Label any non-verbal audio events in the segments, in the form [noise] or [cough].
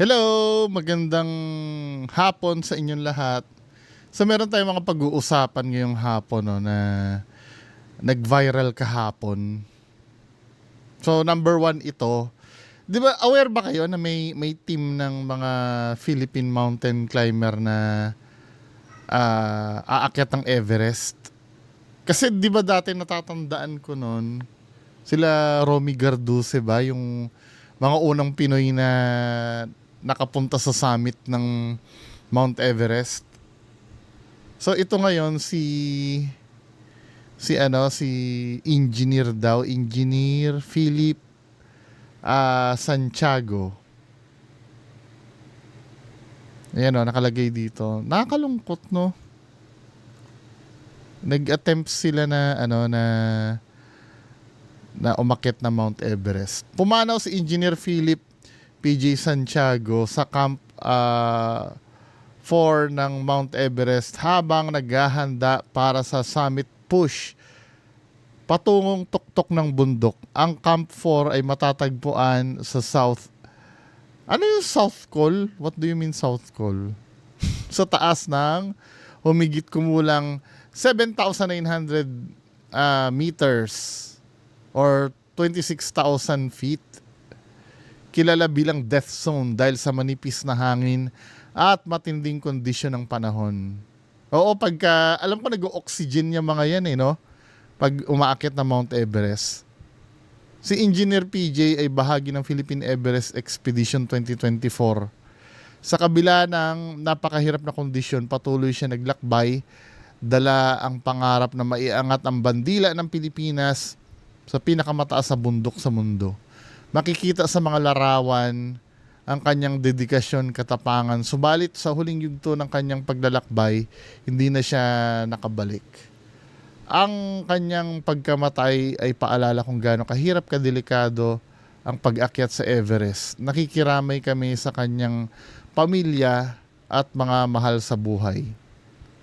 Hello! Magandang hapon sa inyong lahat. So meron tayong mga pag-uusapan ngayong hapon no, na nag-viral kahapon. So number one ito. Di ba aware ba kayo na may, may team ng mga Philippine mountain climber na ah, aakyat ng Everest? Kasi di ba dati natatandaan ko noon, sila Romy Garduce ba, yung mga unang Pinoy na nakapunta sa summit ng Mount Everest. So ito ngayon si si ano si engineer daw, engineer Philip ah, Santiago. Ayan o, nakalagay dito. Nakakalungkot, no? Nag-attempt sila na, ano, na na umakyat na Mount Everest. Pumanaw si Engineer Philip PJ Santiago sa Camp 4 ng Mount Everest habang naghahanda para sa summit push patungong tuktok ng bundok. Ang Camp 4 ay matatagpuan sa South Ano yung South Col? What do you mean South Col? [laughs] sa taas ng humigit kumulang 7,900 ah, meters or 26,000 feet. Kilala bilang death zone dahil sa manipis na hangin at matinding kondisyon ng panahon. Oo, pagka, alam ko nag-oxygen yung mga yan eh, no? Pag umaakit na Mount Everest. Si Engineer PJ ay bahagi ng Philippine Everest Expedition 2024. Sa kabila ng napakahirap na kondisyon, patuloy siya naglakbay, dala ang pangarap na maiangat ang bandila ng Pilipinas sa pinakamataas sa bundok sa mundo. Makikita sa mga larawan ang kanyang dedikasyon, katapangan. Subalit sa huling yugto ng kanyang paglalakbay, hindi na siya nakabalik. Ang kanyang pagkamatay ay paalala kung gaano kahirap kadelikado ang pag-akyat sa Everest. Nakikiramay kami sa kanyang pamilya at mga mahal sa buhay.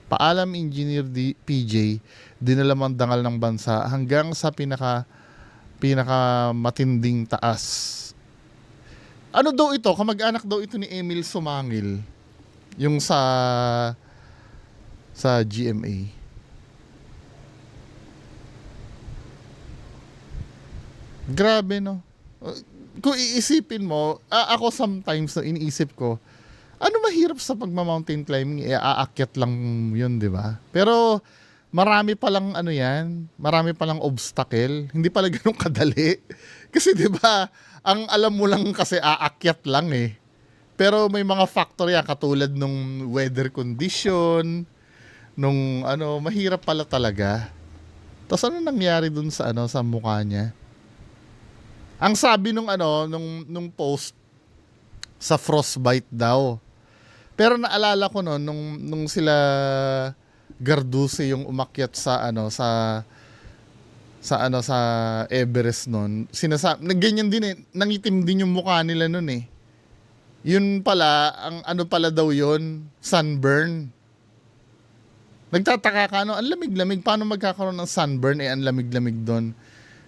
Paalam Engineer D- PJ, dinalamang dangal ng bansa hanggang sa pinaka pinaka matinding taas. Ano daw ito? Kamag-anak daw ito ni Emil Sumangil. Yung sa sa GMA. Grabe no. Kung iisipin mo, ako sometimes no, iniisip ko, ano mahirap sa pagma-mountain climbing? Eh, aakyat lang yun, di ba? Pero marami palang ano yan, marami palang obstacle. Hindi pala ganun [laughs] kadali. Kasi di ba, ang alam mo lang kasi aakyat lang eh. Pero may mga factor yan katulad nung weather condition, nung ano, mahirap pala talaga. Tapos ano nangyari dun sa ano sa mukha niya? Ang sabi nung ano, nung nung post sa frostbite daw. Pero naalala ko noon nung nung sila Garduce yung umakyat sa ano sa sa ano sa Everest noon. Sinasa ganyan din eh, nangitim din yung mukha nila noon eh. Yun pala, ang ano pala daw yun, sunburn. Nagtataka ka, ano, ang lamig-lamig. Paano magkakaroon ng sunburn? Eh, ang lamig-lamig doon.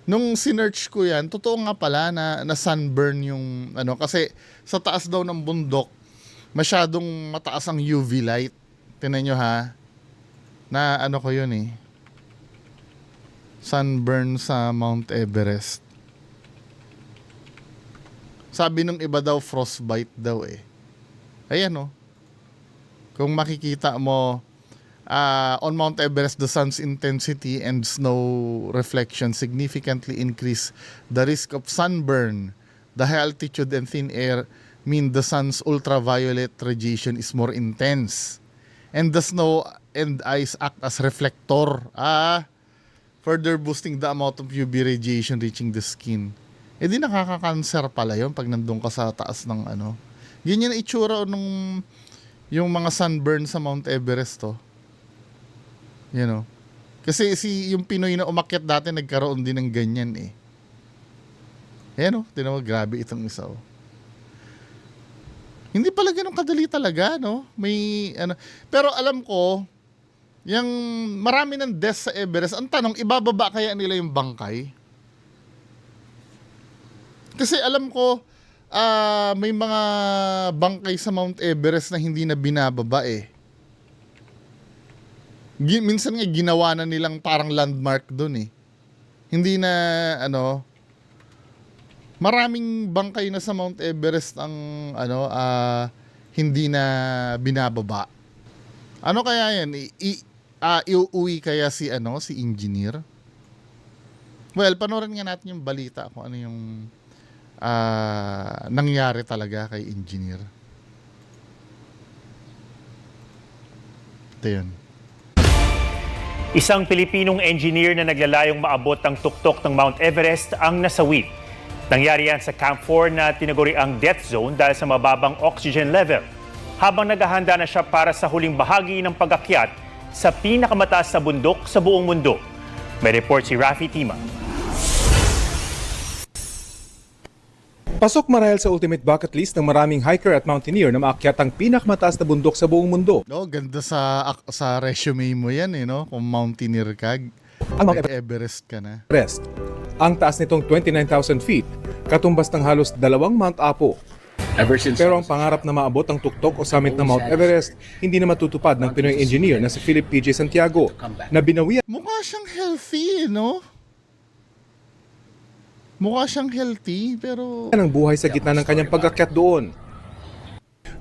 Nung sinearch ko yan, totoo nga pala na, na sunburn yung, ano, kasi sa taas daw ng bundok, masyadong mataas ang UV light. Tinan nyo ha. Na ano ko yun eh. Sunburn sa Mount Everest. Sabi nung iba daw, frostbite daw eh. Ayan oh. Kung makikita mo, uh, on Mount Everest, the sun's intensity and snow reflection significantly increase the risk of sunburn. The high altitude and thin air mean the sun's ultraviolet radiation is more intense. And the snow and ice act as reflector. Ah, further boosting the amount of UV radiation reaching the skin. Eh di nakaka-cancer pala yun pag nandun ka sa taas ng ano. Ganyan ang itsura nung yung mga sunburn sa Mount Everest to. You know? Kasi si yung Pinoy na umakyat dati nagkaroon din ng ganyan eh. Ayan o, tinan mo, grabe itong isa oh. Hindi pala ganun kadali talaga, no? May, ano, pero alam ko, yung marami ng deaths sa Everest, ang tanong, ibababa kaya nila yung bangkay? Kasi alam ko, ah, may mga bangkay sa Mount Everest na hindi na binababa eh. Gi- minsan nga ginawa na nilang parang landmark doon eh. Hindi na ano maraming bangkay na sa Mount Everest ang ano ah, hindi na binababa. Ano kaya yan? I, ah, iuwi kaya si ano si engineer? Well, panoorin nga natin yung balita kung ano yung ah, nangyari talaga kay engineer. Ito yun. Isang Pilipinong engineer na naglalayong maabot ang tuktok ng Mount Everest ang nasawi. Nangyari yan sa Camp 4 na tinaguri ang death zone dahil sa mababang oxygen level. Habang naghahanda na siya para sa huling bahagi ng pag-akyat sa pinakamataas na bundok sa buong mundo. May report si Rafi Tima. Pasok marahil sa ultimate bucket list ng maraming hiker at mountaineer na maakyat ang pinakamataas na bundok sa buong mundo. No, ganda sa sa resume mo yan eh, no? Kung mountaineer ka, Ang Mount Everest ka na. Everest. Ang taas nitong 29,000 feet, katumbas ng halos dalawang Mount Apo. Ever since Pero ang pangarap na maabot ang tuktok o summit ng Mount Everest, hindi na matutupad ng Pinoy engineer na si Philip P.J. Santiago na binawian Mukha siyang healthy, no? Mukha siyang healthy, pero... ng buhay sa gitna ng kanyang pag-akyat doon.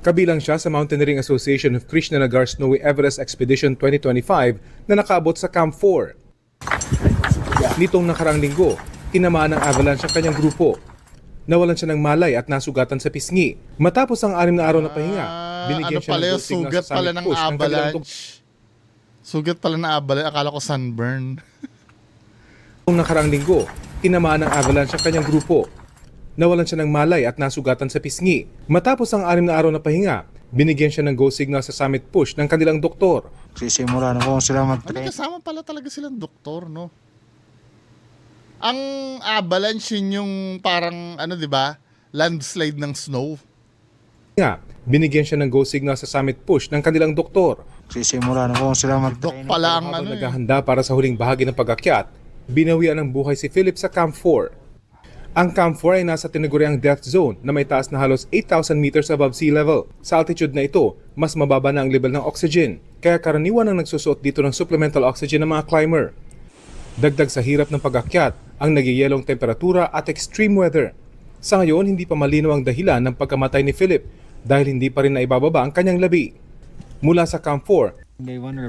Kabilang siya sa Mountaineering Association of Krishna Nagar Snowy Everest Expedition 2025 na nakaabot sa Camp 4. Nitong nakarang linggo, tinamaan ng avalanche ang kanyang grupo. Nawalan siya ng malay at nasugatan sa pisngi. Matapos ang anim na araw na pahinga, Ah, binigyan ano siya pala ng sugat sa pala summit ng avalanche. Sugat pala ng avalanche. Akala ko sunburn. [laughs] Noong nakarang linggo, tinamaan ng avalanche ang kanyang grupo. Nawalan siya ng malay at nasugatan sa pisngi. Matapos ang anim na araw na pahinga, binigyan siya ng go signal sa summit push ng kanilang doktor. Sisimula na po sila Ano mag-train. kasama pala talaga silang doktor, no? Ang avalanche yun yung parang, ano, di ba? Landslide ng snow. Nga, binigyan siya ng go signal sa summit push ng kanilang doktor. Sisimula na po sila Dok mag-train. pala ang Habang ano eh. naghahanda para sa huling bahagi ng pag-akyat, binawian ng buhay si Philip sa Camp 4. Ang Camp 4 ay nasa tinaguriang death zone na may taas na halos 8,000 meters above sea level. Sa altitude na ito, mas mababa na ang level ng oxygen, kaya karaniwan ang nagsusuot dito ng supplemental oxygen ng mga climber. Dagdag sa hirap ng pag-akyat, ang nagyayelong temperatura at extreme weather. Sa ngayon, hindi pa malinaw ang dahilan ng pagkamatay ni Philip dahil hindi pa rin naibababa ang kanyang labi. Mula sa Camp 4,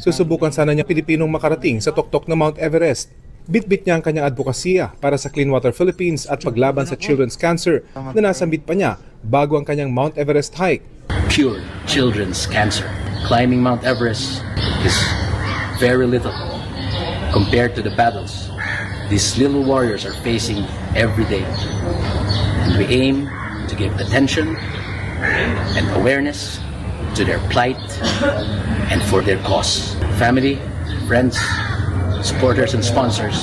Susubukan sana niya Pilipinong makarating sa tuktok ng Mount Everest. Bitbit niya ang kanyang advokasya para sa Clean Water Philippines at paglaban sa children's cancer na nasambit pa niya bago ang kanyang Mount Everest hike. cure children's cancer. Climbing Mount Everest is very little compared to the battles these little warriors are facing every day. And we aim to give attention and awareness to their plight and for their cause. Family, friends, supporters, and sponsors,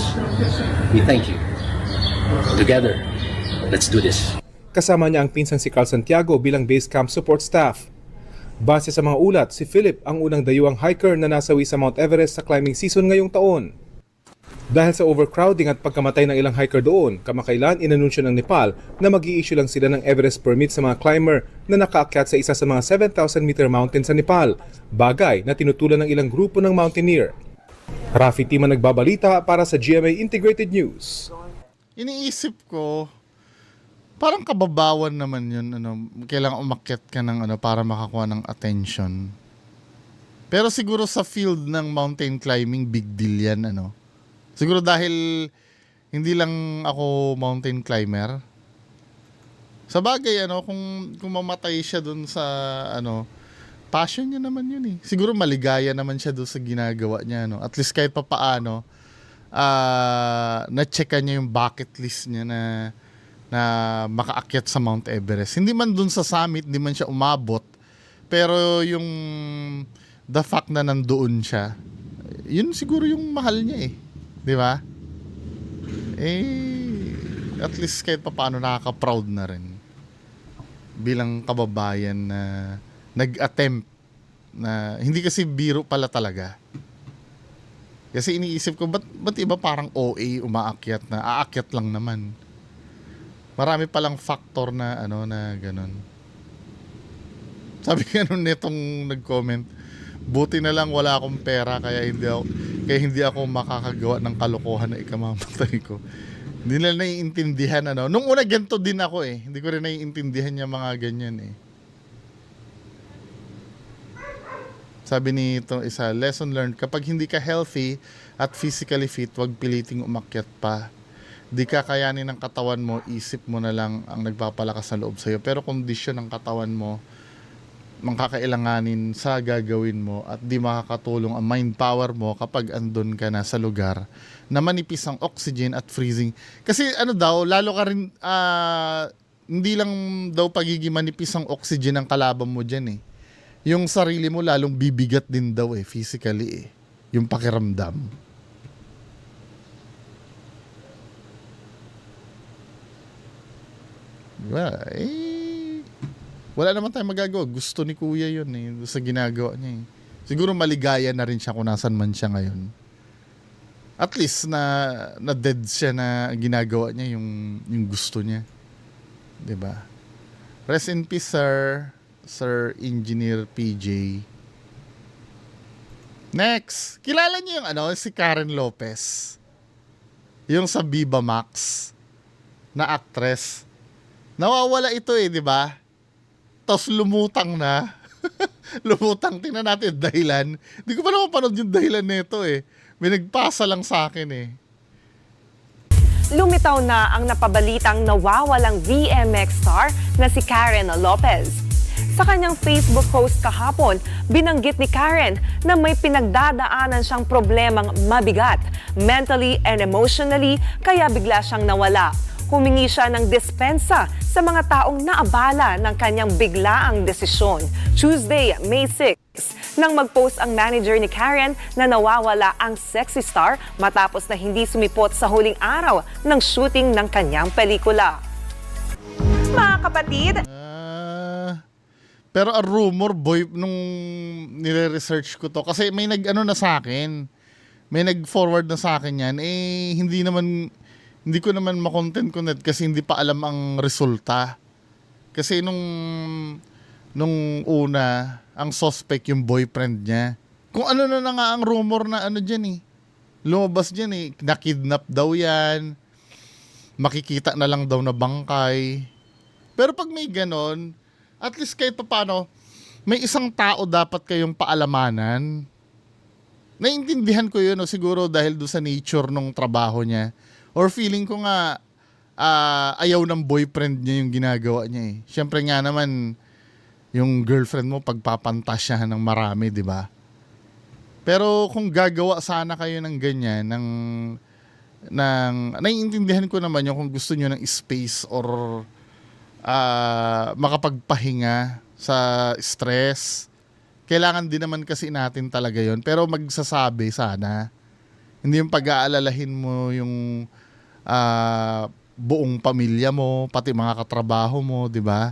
we thank you. Together, let's do this. Kasama niya ang pinsang si Carl Santiago bilang base camp support staff. Base sa mga ulat, si Philip ang unang dayuang hiker na nasawi sa Mount Everest sa climbing season ngayong taon. Dahil sa overcrowding at pagkamatay ng ilang hiker doon, kamakailan inanunsyo ng Nepal na mag issue lang sila ng Everest permit sa mga climber na nakaakyat sa isa sa mga 7,000 meter mountain sa Nepal, bagay na tinutulan ng ilang grupo ng mountaineer. Rafi Tima nagbabalita para sa GMA Integrated News. Iniisip ko, parang kababawan naman yun. Ano, kailangan umakyat ka ng ano, para makakuha ng attention. Pero siguro sa field ng mountain climbing, big deal yan. Ano. Siguro dahil hindi lang ako mountain climber. Sa bagay, ano, kung, kung mamatay siya dun sa, ano, passion niya naman yun eh. Siguro maligaya naman siya dun sa ginagawa niya, no. At least kahit pa paano, ah na-checkan niya yung bucket list niya na na makaakyat sa Mount Everest. Hindi man dun sa summit, hindi man siya umabot, pero yung the fact na nandoon siya, yun siguro yung mahal niya eh. Di ba? Eh, at least kahit pa paano nakaka-proud na rin bilang kababayan na nag-attempt na hindi kasi biro pala talaga. Kasi iniisip ko, ba't, ba't iba parang OA umaakyat na? Aakyat lang naman. Marami palang factor na ano na ganun. Sabi [laughs] nga nung netong nag-comment, buti na lang wala akong pera kaya hindi ako, kaya hindi ako makakagawa ng kalokohan na ikamamatay ko. Hindi nila naiintindihan ano. Nung una ganito din ako eh. Hindi ko rin naiintindihan yung mga ganyan eh. Sabi ni ito isa, lesson learned, kapag hindi ka healthy at physically fit, wag piliting umakyat pa. Di kakayanin ng katawan mo, isip mo na lang ang nagpapalakas sa loob sa'yo. Pero kondisyon ng katawan mo, mangkakailanganin sa gagawin mo at di makakatulong ang mind power mo kapag andun ka na sa lugar na manipis ang oxygen at freezing. Kasi ano daw, lalo ka rin, ah, hindi lang daw pagiging manipis ang oxygen ang kalaban mo dyan eh. Yung sarili mo lalong bibigat din daw eh, physically eh. Yung pakiramdam. Diba? Eh, wala naman tayong magagawa. Gusto ni kuya yun eh, sa ginagawa niya eh. Siguro maligaya na rin siya kung nasan man siya ngayon. At least na na dead siya na ginagawa niya yung yung gusto niya. ba? Rest in peace sir, Sir Engineer PJ. Next, kilala niyo yung ano si Karen Lopez. Yung sa Viva Max na actress. Nawawala ito eh, di ba? Tapos lumutang na. [laughs] lumutang. Tingnan natin dahilan. Hindi ko pa naman panood yung dahilan nito eh. May nagpasa lang sa akin eh. Lumitaw na ang napabalitang nawawalang VMX star na si Karen Lopez. Sa kanyang Facebook post kahapon, binanggit ni Karen na may pinagdadaanan siyang problemang mabigat, mentally and emotionally, kaya bigla siyang nawala. Humingi siya ng dispensa sa mga taong naabala ng kanyang biglaang desisyon. Tuesday, May 6, nang mag-post ang manager ni Karen na nawawala ang sexy star matapos na hindi sumipot sa huling araw ng shooting ng kanyang pelikula. Mga kapatid, Ah, pero a rumor boy nung nire-research ko to kasi may nag-ano na sa akin. May nag-forward na sa akin 'yan. Eh hindi naman hindi ko naman ma-content connect kasi hindi pa alam ang resulta. Kasi nung nung una, ang suspect yung boyfriend niya. Kung ano na na nga ang rumor na ano diyan eh. Lumabas diyan eh, nakidnap daw 'yan. Makikita na lang daw na bangkay. Pero pag may ganon, at least kahit paano, may isang tao dapat kayong paalamanan. Naiintindihan ko yun, no? siguro dahil do sa nature ng trabaho niya. Or feeling ko nga, ah, ayaw ng boyfriend niya yung ginagawa niya eh. Siyempre nga naman, yung girlfriend mo pagpapantasyahan ng marami, di ba? Pero kung gagawa sana kayo ng ganyan, ng, ng, naiintindihan ko naman yung kung gusto nyo ng space or ah, makapagpahinga sa stress. Kailangan din naman kasi natin talaga yon Pero magsasabi sana. Hindi yung pag-aalalahin mo yung ah, buong pamilya mo, pati mga katrabaho mo, di ba?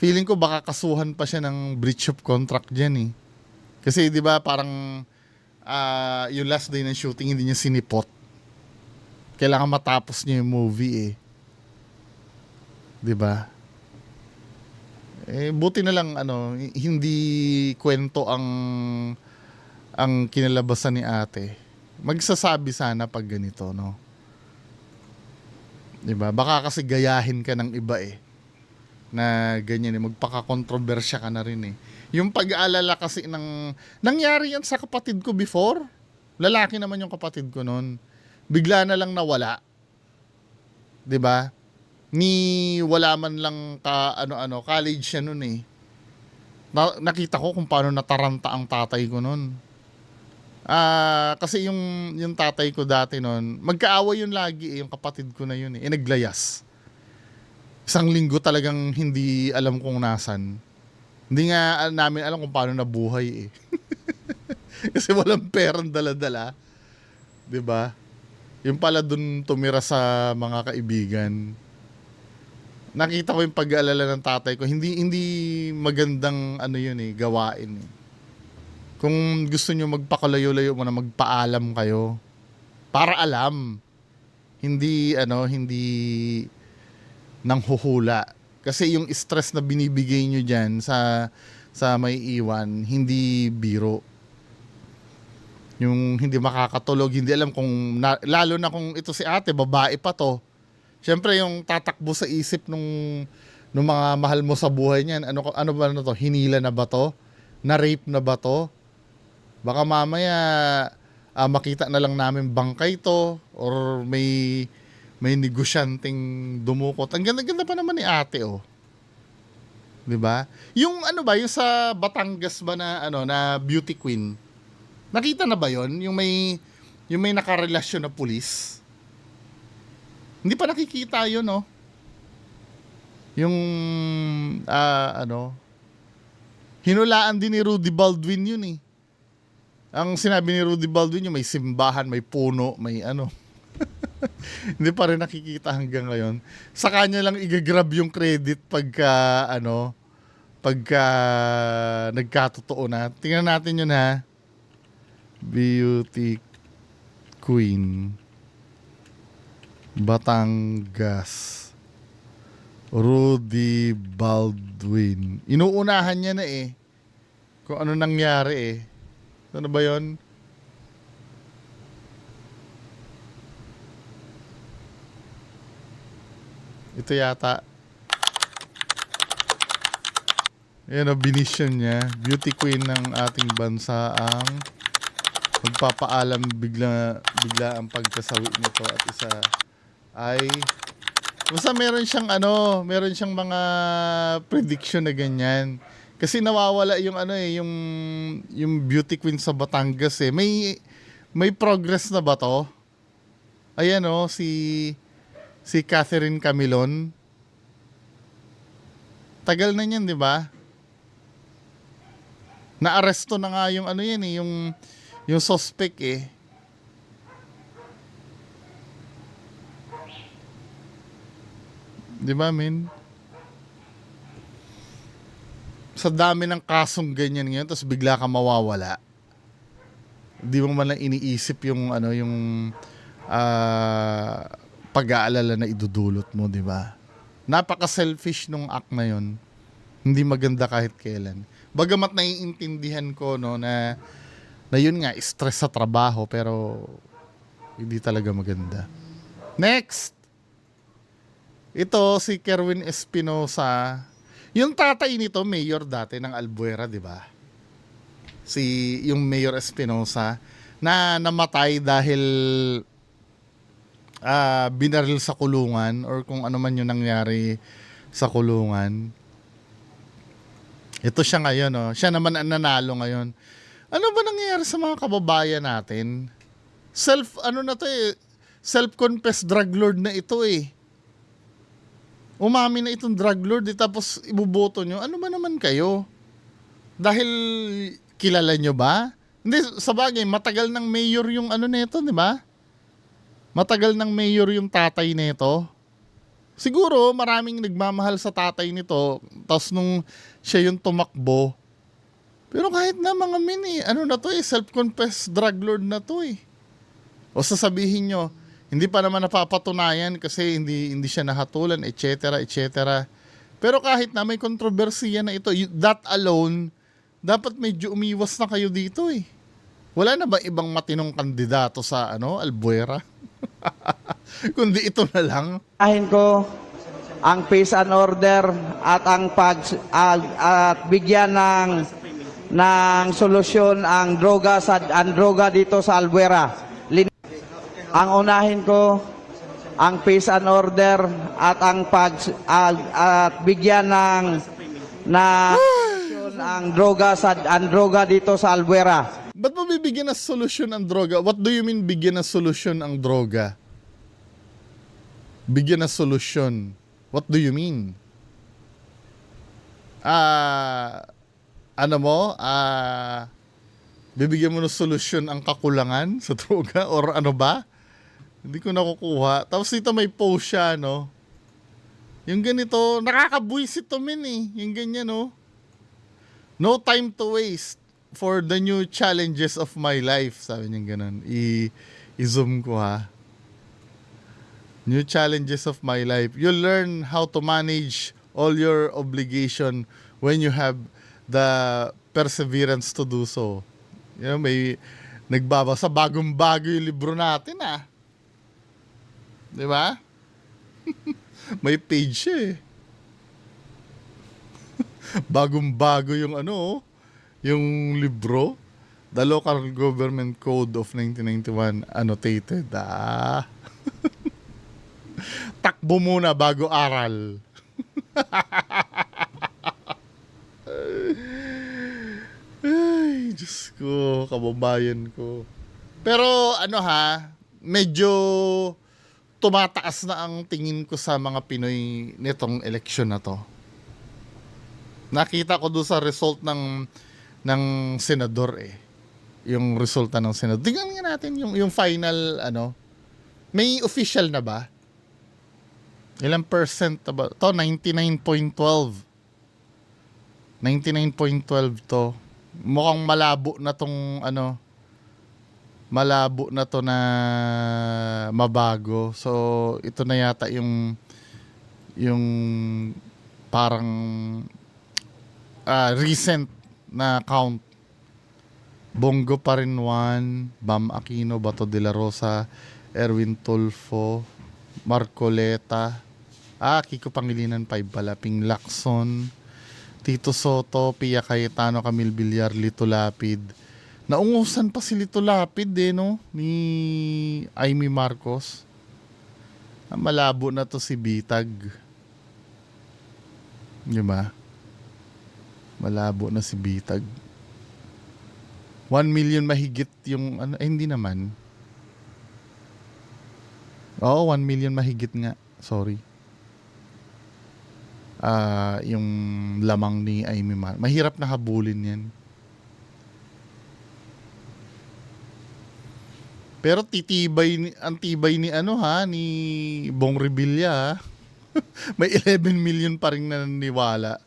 Feeling ko baka kasuhan pa siya ng breach of contract dyan eh. Kasi di ba parang ah, yung last day ng shooting hindi niya sinipot. Kailangan matapos niya yung movie eh. 'di ba? Eh buti na lang ano, hindi kwento ang ang kinalabasan ni Ate. Magsasabi sana pag ganito, no? 'Di ba? Baka kasi gayahin ka ng iba eh. Na ganyan eh, magpaka-kontrobersya ka na rin eh. Yung pag-aalala kasi ng nangyari yan sa kapatid ko before. Lalaki naman yung kapatid ko noon. Bigla na lang nawala. 'Di ba? ni wala man lang ka ano-ano, college siya noon eh. Na, nakita ko kung paano nataranta ang tatay ko noon. Ah, kasi yung yung tatay ko dati noon, magkaaway yun lagi eh, yung kapatid ko na yun eh, eh naglayas. Isang linggo talagang hindi alam kung nasan. Hindi nga namin alam kung paano nabuhay eh. [laughs] kasi walang perang dala-dala. 'Di ba? Yung pala dun tumira sa mga kaibigan nakita ko yung pag-aalala ng tatay ko. Hindi hindi magandang ano yun eh, gawain eh. Kung gusto nyo magpakalayo-layo mo na magpaalam kayo. Para alam. Hindi ano, hindi ng huhula. Kasi yung stress na binibigay nyo dyan sa, sa may iwan, hindi biro. Yung hindi makakatulog, hindi alam kung, na- lalo na kung ito si ate, babae pa to. Siyempre yung tatakbo sa isip nung, nung mga mahal mo sa buhay niyan, ano, ano ba na to? Hinila na ba to? Na-rape na ba to? Baka mamaya ah, makita na lang namin bangkay to or may may negosyanteng dumukot. Ang ganda-ganda pa naman ni ate, oh. 'Di ba? Yung ano ba, yung sa Batangas ba na ano na beauty queen. Nakita na ba 'yon? Yung may yung may nakarelasyon na pulis. Hindi pa nakikita 'yon, no? Yung ah, ano hinulaan din ni Rudy Baldwin yun eh. Ang sinabi ni Rudy Baldwin yung may simbahan, may puno, may ano. [laughs] Hindi pa rin nakikita hanggang ngayon. Sa kanya lang igagrab yung credit pagka ano, pagka nagkatotoo na. Tingnan natin yun ha. Beauty Queen. Batangas. Rudy Baldwin. Inuunahan niya na eh. Kung ano nangyari eh. Ano ba yon? Ito yata. Ayan o, binisyon niya. Beauty queen ng ating bansa ang magpapaalam bigla, bigla ang pagkasawi nito at isa ay basta meron siyang ano, meron siyang mga prediction na ganyan. Kasi nawawala yung ano eh, yung yung beauty queen sa Batangas eh. May may progress na ba to? Ayan oh, si si Catherine Camilon. Tagal na niyan, 'di ba? Naaresto na nga yung ano yan eh, yung yung suspect eh. Di ba, min? Sa dami ng kasong ganyan ngayon, tapos bigla ka mawawala. Di mo man lang iniisip yung ano, yung ah, pag-aalala na idudulot mo, di ba? Napaka-selfish nung act na yun. Hindi maganda kahit kailan. Bagamat naiintindihan ko no na na yun nga stress sa trabaho pero hindi talaga maganda. Next. Ito si Kerwin Espinosa. Yung tatay nito mayor dati ng Albuera, 'di ba? Si yung Mayor Espinosa na namatay dahil ah binaril sa kulungan or kung ano man yung nangyari sa kulungan. Ito siya ngayon, oh. Siya naman ang nanalo ngayon. Ano ba nangyayari sa mga kababayan natin? Self, ano na to eh, self-confessed drug lord na ito eh. Umami na itong drug lord eh, tapos ibuboto nyo. Ano ba naman kayo? Dahil kilala nyo ba? Hindi, sa bagay, matagal ng mayor yung ano nito, di ba? Matagal ng mayor yung tatay nito. Siguro maraming nagmamahal sa tatay nito. Tapos nung siya yung tumakbo. Pero kahit na mga mini, ano na to eh, self-confessed drug lord na to eh. O sasabihin nyo, hindi pa naman napapatunayan kasi hindi hindi siya nahatulan, etc. etc. Pero kahit na may kontrobersiya na ito, that alone, dapat medyo umiwas na kayo dito eh. Wala na ba ibang matinong kandidato sa ano, Albuera? [laughs] Kundi ito na lang. Ahin ko ang peace and order at ang pag at bigyan ng ng solusyon ang droga sa ang droga dito sa Albuera. Ang unahin ko ang peace and order at ang pag at, at bigyan ng solusyon [sighs] ang droga sa ang droga dito sa Albuera. Ba't mo bibigyan ng solusyon ang droga? What do you mean bigyan ng solusyon ang droga? Bigyan ng solusyon. What do you mean? Ah, ano mo? Ah, bibigyan mo ng solusyon ang kakulangan sa droga or ano ba? Hindi ko nakukuha. Tapos dito may post siya, no? Yung ganito, nakakabuisit to min eh. Yung ganyan, no? No time to waste for the new challenges of my life. Sabi niya ganun. I- i-zoom ko ha. New challenges of my life. You learn how to manage all your obligation when you have the perseverance to do so. You know, may nagbabasa bagong-bago yung libro natin ah. Di ba? [laughs] may page siya eh. [laughs] bagong-bago yung ano, yung libro. The Local Government Code of 1991 annotated. Ah. [laughs] Takbo muna bago aral. Ay, Diyos ko, kababayan ko. Pero ano ha, medyo tumataas na ang tingin ko sa mga Pinoy nitong eleksyon na to. Nakita ko doon sa result ng ng senador eh. Yung resulta ng senador. Tingnan nga natin yung yung final ano. May official na ba? Ilang percent na ba? To 99.12. 99.12 to. Mukhang malabo na tong ano malabo na to na mabago. So ito na yata yung yung parang ah, recent na count. Bongo pa rin 1, Bam Aquino, Bato de la Rosa, Erwin Tulfo, Marcoleta, ah, Kiko Pangilinan, Pay Balaping Lacson, Tito Soto, Pia Cayetano, Camille Villar, Lito Lapid. Naungusan pa si Lito Lapid eh, no? Ni Amy Marcos. Ah, malabo na to si Bitag. Di ba? Malabo na si Bitag. 1 million mahigit yung ano, eh, hindi naman. Oo, 1 million mahigit nga. Sorry. Ah, yung lamang ni Amy Mar. Mahirap na habulin 'yan. Pero titibay ni ang tibay ni ano ha ni Bong Revilla. [laughs] May 11 million pa rin naniniwala.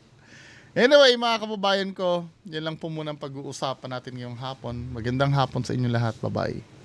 Anyway, mga kababayan ko, yan lang po muna ang pag-uusapan natin ngayong hapon. Magandang hapon sa inyo lahat. Bye-bye.